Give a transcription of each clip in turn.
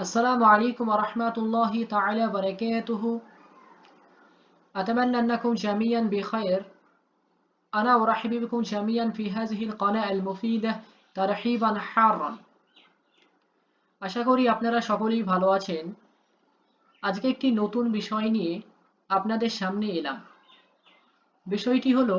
السلام عليكم ورحمة الله تعالى وبركاته أتمنى أنكم جميعا بخير أنا أرحب بكم جميعا في هذه القناة المفيدة ترحيبا حارا আশা করি আপনারা সকলেই ভালো আছেন আজকে একটি নতুন বিষয় নিয়ে আপনাদের সামনে এলাম বিষয়টি হলো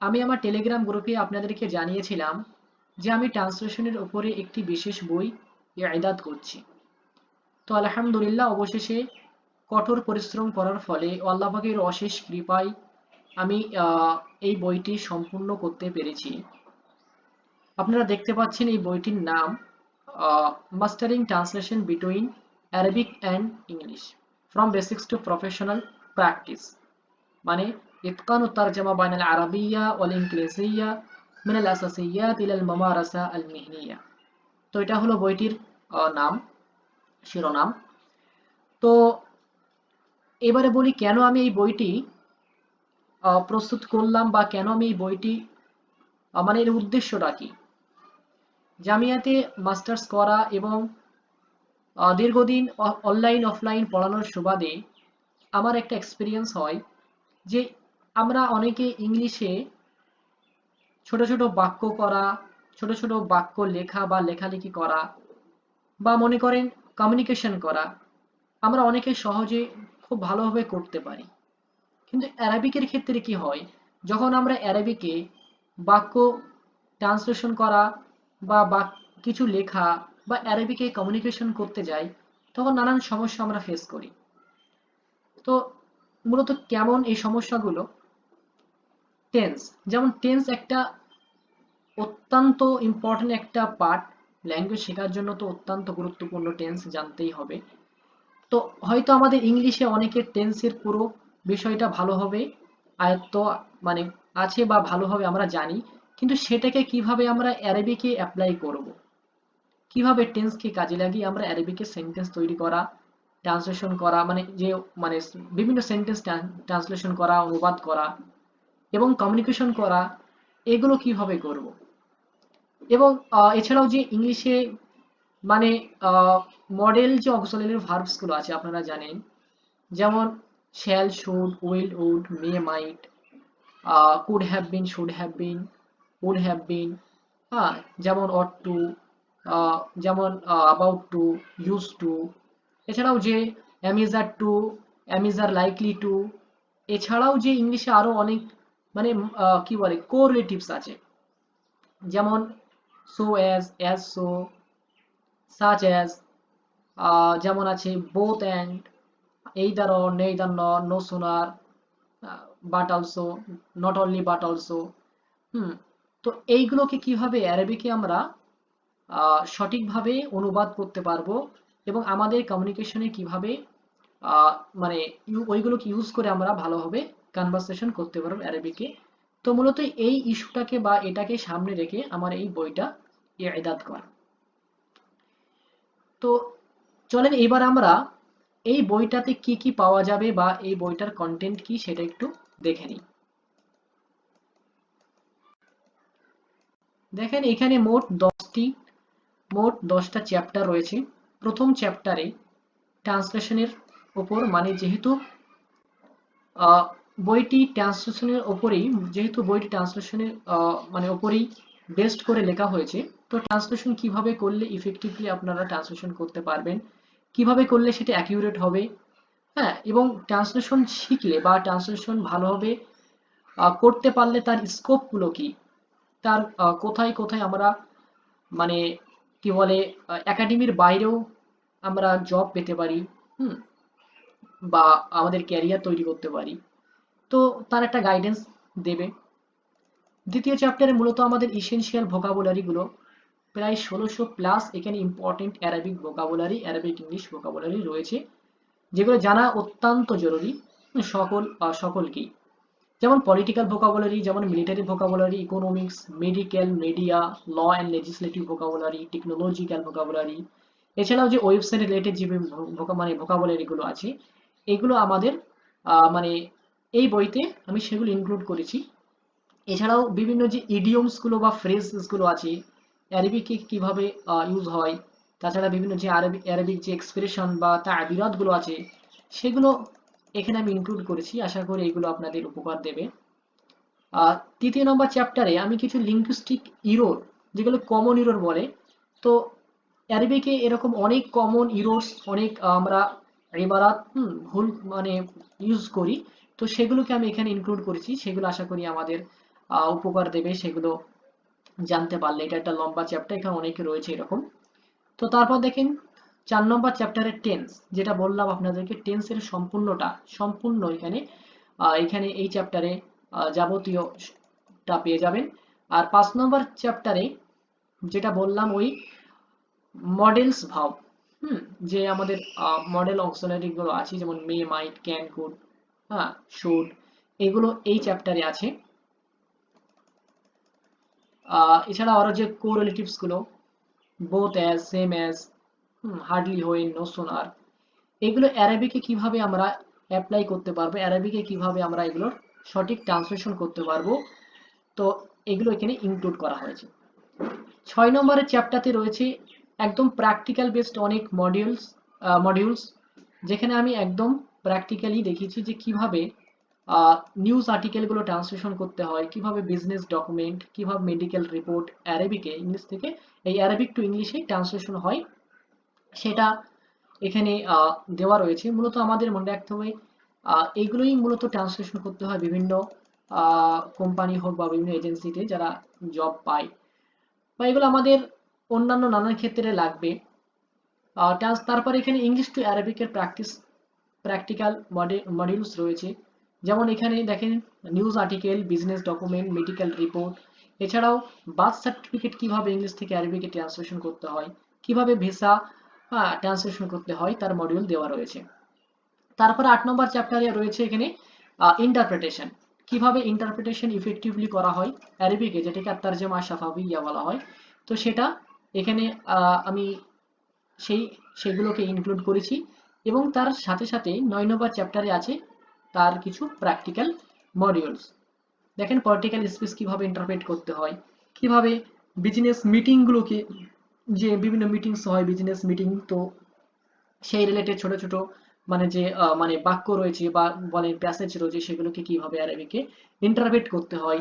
আমি আমার টেলিগ্রাম গ্রুপে আপনাদেরকে জানিয়েছিলাম যে আমি ট্রান্সলেশনের উপরে একটি বিশেষ বই ইদাত করছি তো আলহামদুলিল্লাহ অবশেষে কঠোর পরিশ্রম করার ফলে আল্লাহের অশেষ কৃপায় আমি এই বইটি সম্পূর্ণ করতে পেরেছি। আপনারা দেখতে পাচ্ছেন এই বইটির নাম mastering translation between Arabic and English from basics to professional practice মানে ইতকান তারজামা বাইনাল আরবিয়া ওয়াল ইংরেজিয়া মিনাল আসাসিয়াত ইলাল মামারাসা আল তো এটা হলো বইটির নাম। শিরোনাম। তো এবারে বলি কেন আমি এই বইটি প্রস্তুত করলাম বা কেন আমি এই বইটি মানে এর উদ্দেশ্যটা কি? জামিয়াতে মাস্টার্স করা এবং দীর্ঘদিন অনলাইন, অফলাইন পড়ানোর সুবাদে আমার একটা এক্সপিরিয়েন্স হয় যে আমরা অনেকে ইংলিশে ছোট ছোট বাক্য করা, ছোট ছোট বাক্য লেখা বা লেখালেখি করা বা মনে করেন কমিউনিকেশন করা, আমরা অনেকে সহজে খুব ভালোভাবে করতে পারি। কিন্তু অ্যারাবিকের ক্ষেত্রে কি হয়? যখন আমরা অ্যারাবিকে বাক্য ট্রান্সলেশন করা বা কিছু লেখা বা অ্যারাবিকে কমিউনিকেশন করতে যাই, তখন নানান সমস্যা আমরা ফেস করি। তো মূলত কেমন এই সমস্যাগুলো? টেন্স যেমন টেন্স একটা অত্যন্ত ইম্পর্টেন্ট একটা পার্ট ল্যাঙ্গুয়েজ শেখার জন্য তো অত্যন্ত গুরুত্বপূর্ণ টেন্স জানতেই হবে। তো হয়তো আমাদের ইংলিশে অনেকের টেন্সের পুরো বিষয়টা ভালোভাবে আয়ত্ত মানে আছে বা ভালোভাবে আমরা জানি, কিন্তু সেটাকে কীভাবে আমরা অ্যারেবিকে অ্যাপ্লাই করব? কীভাবে টেন্সকে কাজে লাগিয়ে আমরা অ্যারাবিকে সেন্টেন্স তৈরি করা ট্রান্সলেশন করা মানে যে মানে বিভিন্ন সেন্টেন্স ট্রান্সলেশন করা, অনুবাদ করা এবং কমিউনিকেশন করা, এগুলো কীভাবে করব? এবং এছাড়াও যে ইংলিশে মানে মডেল যে অক্সিলারি ভার্বসগুলো আছে, আপনারা জানেন। যেমন shall should will would may might could have been should have been would have been হ্যাঁ যেমন অট টু যেমন অ্যাবাউট টু ইউজ টু এছাড়াও যে am sure to am sure likely to এছাড়াও যে ইংলিশে আরও অনেক মানে কি বলে কোরিলেটিভস আছে। যেমন so as as so such as যেমন আছে both and either or neither nor no sooner but also not only but also হুম, তো এইগুলোকে কীভাবে অ্যারাবিকে আমরা সঠিকভাবে অনুবাদ করতে পারব এবং আমাদের কমিউনিকেশনে কীভাবে মানে ওইগুলোকে ইউজ করে আমরা ভালোভাবে কনভারসেশন করতে পারব অ্যারাবিকে তো মূলত এই ইস্যুটাকে বা এটাকে সামনে রেখে আমার এই বইটা এদাত করা। তো চলেন এবার আমরা এই বইটাতে কি কি পাওয়া যাবে বা এই বইটার কন্টেন্ট কি সেটা একটু দেখে নিই। দেখেন এখানে মোট দশটি, মোট দশটা চ্যাপ্টার রয়েছে। প্রথম চ্যাপ্টারে ট্রান্সলেশনের ওপর মানে যেহেতু বইটি ট্রান্সলেশনের ওপরেই, যেহেতু বইটি ট্রান্সলেশনের মানে ওপরেই বেস্ট করে লেখা হয়েছে, তো ট্রান্সলেশন কীভাবে করলে ইফেক্টিভলি আপনারা ট্রান্সলেশন করতে পারবেন, কীভাবে করলে সেটা অ্যাকিউরেট হবে হ্যাঁ এবং ট্রান্সলেশন শিখলে বা ট্রান্সলেশন ভালোভাবে করতে পারলে তার স্কোপগুলো কি, তার কোথায় কোথায় আমরা মানে কি বলে একাডেমির বাইরেও আমরা জব পেতে পারি, হুম, বা আমাদের ক্যারিয়ার তৈরি করতে পারি। তো তার একটা গাইডেন্স দেবে। দ্বিতীয় চ্যাপ্টারে মূলত আমাদের ইসেনশিয়াল ভোকাবুলারিগুলো প্রায় ষোলোশো প্লাস এখানে important Arabic vocabulary Arabic English vocabulary রয়েছে, যেগুলো জানা অত্যন্ত জরুরি সকল সকলকেই। যেমন পলিটিক্যাল ভোকাবুলারি যেমন military vocabulary economics medical media law and legislative vocabulary technological vocabulary এছাড়াও যে ওয়েবসাইট রিলেটেড যে মানে ভোকাবুলারিগুলো আছে, এগুলো আমাদের মানে এই বইতে আমি সেগুলো ইনক্লুড করেছি। এছাড়াও বিভিন্ন যে ইডিয়মসগুলো বা ফ্রেজগুলো আছে অ্যারবিকে কীভাবে ইউজ হয়, তাছাড়া বিভিন্ন যে আরবি অ্যারাবিক যে এক্সপ্রেশন বা তাবিরাতগুলো আছে, সেগুলো এখানে আমি ইনক্লুড করেছি। আশা করি এগুলো আপনাদের উপকার দেবে। আর তৃতীয় নম্বর চ্যাপ্টারে আমি কিছু লিঙ্গুইস্টিক ইরোর যেগুলো কমন ইরোর বলে, তো অ্যারবিকে এরকম অনেক কমন ইরোর্স অনেক আমরা এবারাত ভুল মানে ইউজ করি। তো সেগুলোকে আমি এখানে ইনক্লুড করেছি। সেগুলো আশা করি আমাদের উপকার দেবে। সেগুলো জানতে পারলে এটা একটা লম্বা চ্যাপ্টার এখানে অনেকে রয়েছে এরকম। তো তারপর দেখেন, চার নম্বর চ্যাপ্টারের টেন্স যেটা বললাম আপনাদেরকে টেন্সের সম্পূর্ণটা, সম্পূর্ণ এখানে এখানে এই চ্যাপ্টারে যাবতীয়টা পেয়ে যাবেন। আর পাঁচ নম্বর চ্যাপ্টারে যেটা বললাম, ওই মডেলস ভাব, হুম, যে আমাদের মডেল অক্সিলারি গুলো আছে, যেমন মে মাইট ক্যান কুড হ্যাঁ শুড এগুলো এই চ্যাপ্টারে আছে। এছাড়া আরও যে কোরিলেটিভসগুলো both as same as hardly when no sooner এগুলো অ্যারাবিকে কীভাবে আমরা অ্যাপ্লাই করতে পারব অ্যারাবিকে কীভাবে আমরা এগুলোর সঠিক ট্রান্সলেশন করতে পারব, তো এগুলো এখানে ইনক্লুড করা হয়েছে। ছয় নম্বরের চ্যাপ্টারতে রয়েছে একদম প্র্যাকটিক্যাল বেসড অনেক মডিউলস মডিউলস যেখানে আমি একদম প্র্যাকটিক্যালি দেখিয়েছি যে কীভাবে নিউজ আর্টিকেলগুলো ট্রান্সলেশন করতে হয়, কীভাবে বিজনেস ডকুমেন্ট কীভাবে মেডিকেল রিপোর্ট অ্যারাবিকে ইংলিশ থেকে, এই অ্যারাবিক টু ইংলিশে ট্রান্সলেশন হয়। সেটা এখানে দেওয়া রয়েছে। মূলত আমাদের মনে রাখতে হবে এইগুলোই মূলত ট্রান্সলেশন করতে হয় বিভিন্ন কোম্পানি হোক বা বিভিন্ন এজেন্সিতে যারা জব পায়। বা এগুলো আমাদের অন্যান্য নানান ক্ষেত্রে লাগবে। তারপর এখানে ইংলিশ টু অ্যারাবিকের প্র্যাকটিস প্র্যাকটিক্যাল মডিউলস রয়েছে। যেমন এখানে দেখেন news article business document medical report এছাড়াও বার্থ সার্টিফিকেট কীভাবে ইংলিশ থেকে অ্যারাবিকে ট্রান্সলেশন করতে হয়, কীভাবে ভিসা ট্রান্সলেশন করতে হয়, তার মডিউল দেওয়া রয়েছে। তারপর আট নম্বর চ্যাপ্টারে রয়েছে এখানে ইন্টারপ্রিটেশন কীভাবে ইন্টারপ্রিটেশন ইফেক্টিভলি করা হয় অ্যারাবিকে যেটাকে তারজমা শাফাবিয়া বলা হয়। তো সেটা এখানে আমি সেই, সেগুলোকে ইনক্লুড করেছি। এবং তার সাথে সাথে নয় নম্বর চ্যাপ্টারে আছে তার কিছু প্র্যাকটিক্যাল মডিউলস দেখেন পলিটিক্যাল স্পিচ কীভাবে ইন্টারপ্রেট করতে হয়, কীভাবে বিজনেস মিটিংগুলোকে যে বিভিন্ন মিটিংস হয় বিজনেস মিটিং তো সেই রিলেটেড ছোট ছোট মানে যে মানে বাক্য রয়েছে বা বলে প্যাসেজ রয়েছে সেগুলোকে কীভাবে অ্যারাবিকে ইন্টারপ্রেট করতে হয়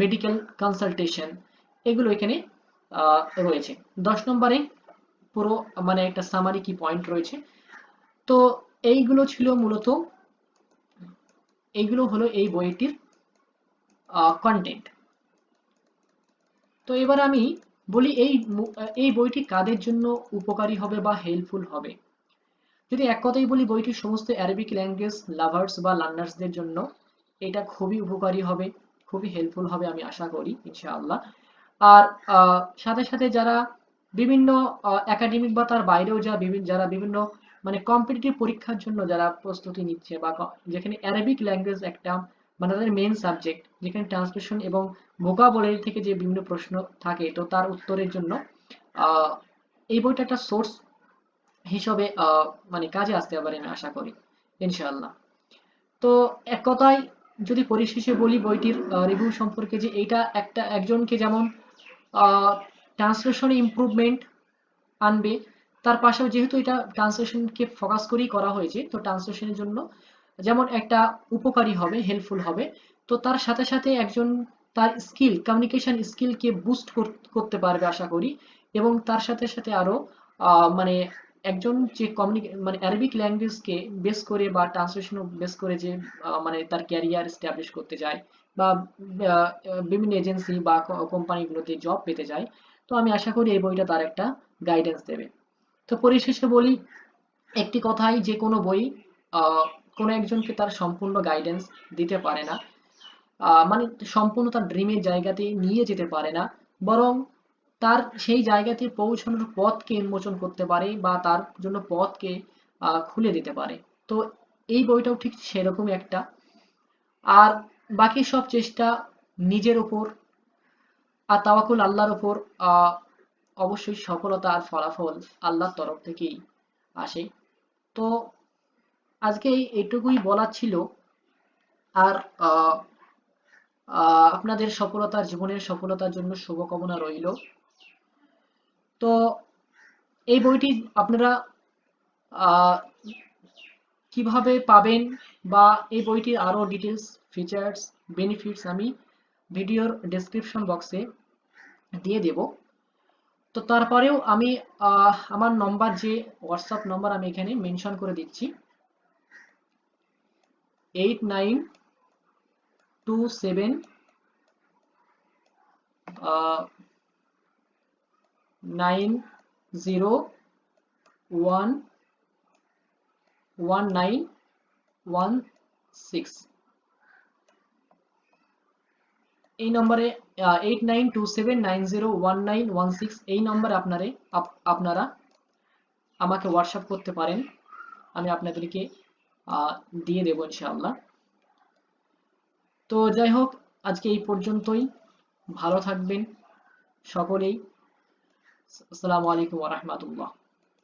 মেডিকেল কনসালটেশন এগুলো এখানে রয়েছে। দশ নম্বরে পুরো মানে একটা সামারি কি পয়েন্ট রয়েছে তো এইগুলো ছিল মূলত, এইগুলো হলো এই বইটির কন্টেন্ট তো এবার আমি বলি এই এই বইটি কাদের জন্য উপকারী হবে বা হেল্পফুল হবে? যদি এক কথাই বলি বইটি সমস্ত অ্যারাবিক ল্যাঙ্গুয়েজ লাভার্স বা লার্নার্সদের জন্য এটা খুবই উপকারী হবে, খুবই হেল্পফুল হবে আমি আশা করি, ইনশাআল্লাহ। আর সাথে সাথে যারা বিভিন্ন একাডেমিক বা তার বাইরেও যা বিভিন্ন যারা বিভিন্ন মানে কম্পিটিটিভ পরীক্ষার জন্য যারা প্রস্তুতি নিচ্ছে বা যেখানে অ্যারাবিক ল্যাঙ্গুয়েজ একটা মানে তাদের মেন সাবজেক্ট যেখানে ট্রান্সলেশন এবং ভোকাবুলারি থেকে যে বিভিন্ন প্রশ্ন থাকে, তো তার উত্তরের জন্য এই বইটা একটা সোর্স হিসাবে মানে কাজে আসতে পারে আমি আশা করি, ইনশাআল্লাহ। তো এক কথায় যদি পরিশেষে বলি বইটির রিভিউ সম্পর্কে যে এটা একটা একজনকে যেমন ট্রান্সলেশনে ইমপ্রুভমেন্ট আনবে তার পাশেও যেহেতু এটা ট্রান্সলেশনকে ফোকাস করেই করা হয়েছে তো ট্রান্সলেশনের জন্য যেমন একটা উপকারী হবে হেল্পফুল হবে তো তার সাথে সাথে একজন তার স্কিল কমিউনিকেশন স্কিলকে বুস্ট করতে পারবে আশা করি। এবং তার সাথে সাথে আরও আহ, মানে একজন যে কমিউনিকে মানে অ্যারাবিক ল্যাঙ্গুয়েজকে বেস করে বা ট্রান্সলেশন বেস করে যে মানে তার ক্যারিয়ার এস্টাবলিশ করতে যায় বা বিভিন্ন এজেন্সি বা কোম্পানিগুলোতে জব পেতে যায় তো আমি আশা করি এই বইটা তার একটা গাইডেন্স দেবে। তো পরিশেষে বলি একটি কথাই যে কোনো বই কোনো একজনকে তার সম্পূর্ণ গাইডেন্স দিতে পারে না। মানে সম্পূর্ণ তার ড্রিমের জায়গাতে নিয়ে যেতে পারে না বরং তার সেই জায়গাতে পৌঁছানোর পথকে উন্মোচন করতে পারে বা তার জন্য পথকে খুলে দিতে পারে। তো এই বইটাও ঠিক সেরকম একটা। আর বাকি সব চেষ্টা নিজের উপর আর তাওয়াক্কুল আল্লাহর আহ, অবশ্যই সফলতা আর ফলাফল আল্লাহর তরফ থেকেই আসে। তো আজকে এইটুকুই বলার ছিল। আর আপনাদের সফলতার, জীবনের সফলতার জন্য শুভকামনা রইল। তো এই বইটি আপনারা কীভাবে পাবেন বা এই বইটির আরও ডিটেলস ফিচার্স বেনিফিটস আমি ভিডিওর ডেসক্রিপশন বক্সে দিয়ে দেব। তো তারপরেও আমি আমার নম্বর যে হোয়াটসঅ্যাপ নম্বর আমি এখানে মেনশন করে দিচ্ছি। Eight nine two seven nine zero one one nine one six এই নম্বরে eight nine two seven nine zero one nine one six এই নম্বরে আপনারে আপনারা আমাকে হোয়াটসঅ্যাপ করতে পারেন। আমি আপনাদেরকে দিয়ে দেবো ইনশাআল্লাহ। তো যাই হোক, আজকে এই পর্যন্তই। ভালো থাকবেন সকলেই। আসসালামু আলাইকুম ওয়া রাহমাতুল্লাহ।